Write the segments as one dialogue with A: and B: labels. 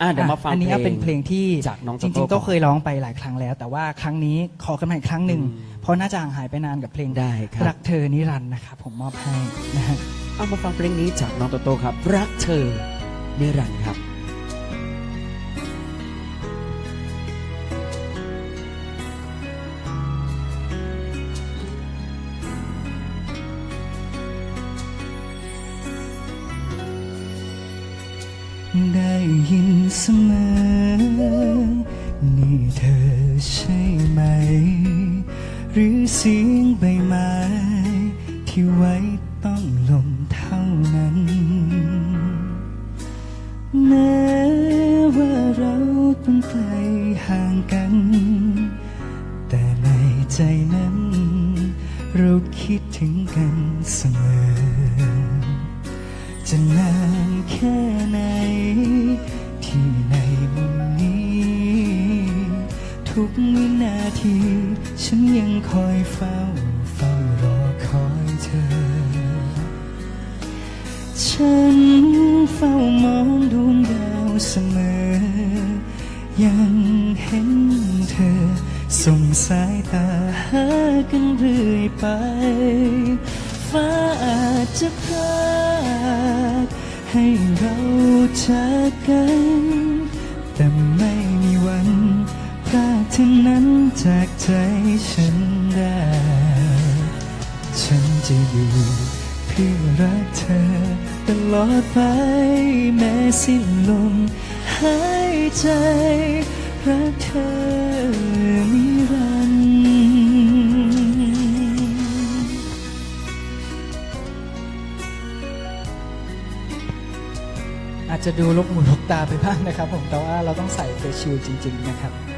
A: อะเดี๋ยวมาฟัง
B: อันนี้
A: เพลง
B: เป็นเพลงที่
A: จากน้องโต
B: จ
A: โต้
B: ริงๆ
A: ก่
B: ก็
A: อน
B: เคยร้องไปหลายครั้งแล้ว แต่ว่าครั้งนี้ขอกันใหม่อีกครั้งหนึ่ง
A: อืม
B: เพราะน่าจะห่างหายไปนานกับเพลง
A: ได้ครับ
B: รักเธอนิรันดร์นะครับผมมอบให้นะฮะ
A: เอามาฟังเพลงนี้จากน้องโตโต้ครับ รักเธอนิรันดร์ครับ
B: ได้ยินเสมอ นี่เธอใช่ไหม หรือเสียงใบไม้ที่ไว้ต้องลมเท่านั้นแม้ว่าเราต้องไกลห่างกัน แต่ในใจนั้น เราคิดถึงกันเสมอจะนาน ทุกวินาที ฉันยังคอยเฝ้าเฝ้ารอคอยเธอ ฉันเฝ้ามองดวงดาวเสมอ ยังเห็นเธอ ส่งสายตาหากันเรื่อยไป ฟ้าอาจจะพรากให้เราจากกันแต่ จากใจฉันได้ ฉันจะอยู่เพื่อรักเธอ ตลอดไปแม้สิ้นลมหายใจรักเธอนิรันดร์อาจจะดูลกหูลกตาไปบ้างนะครับผมแต่ว่าเราต้องใส่เฟซชิลจริง ๆ นะครับ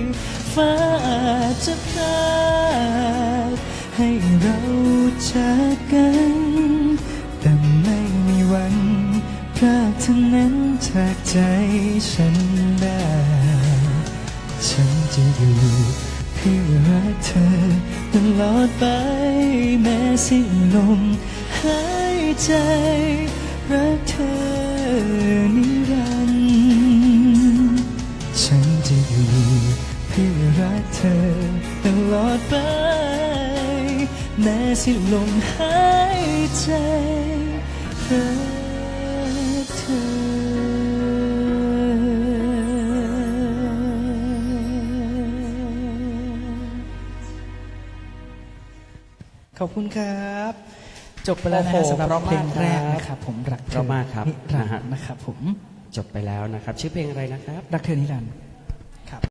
B: ฟ้าอาจจะพรากให้เราจากกัน แต่ไม่มีวันพรากเธอนั้นจากใจฉันได้ ฉันจะอยู่เพื่อรักเธอตลอดไปแม้สิ้นลมหายใจรักเธอนิ เธอตลอดไป แม้สิ้นลมหายใจรักเธอขอบคุณครับ จบไปแล้วนะฮะ
A: โห
B: สำหรับ
A: เพราะ
B: เพลงแรกนะครับผมรักเธ
A: เพราะมากครับ
B: นิรัน
A: นะฮะ
B: ดร์นะครับผม
A: จบไปแล้วนะครับ ชื่อเพลงอะไรนะครับ
B: รักเธอนิรันดร์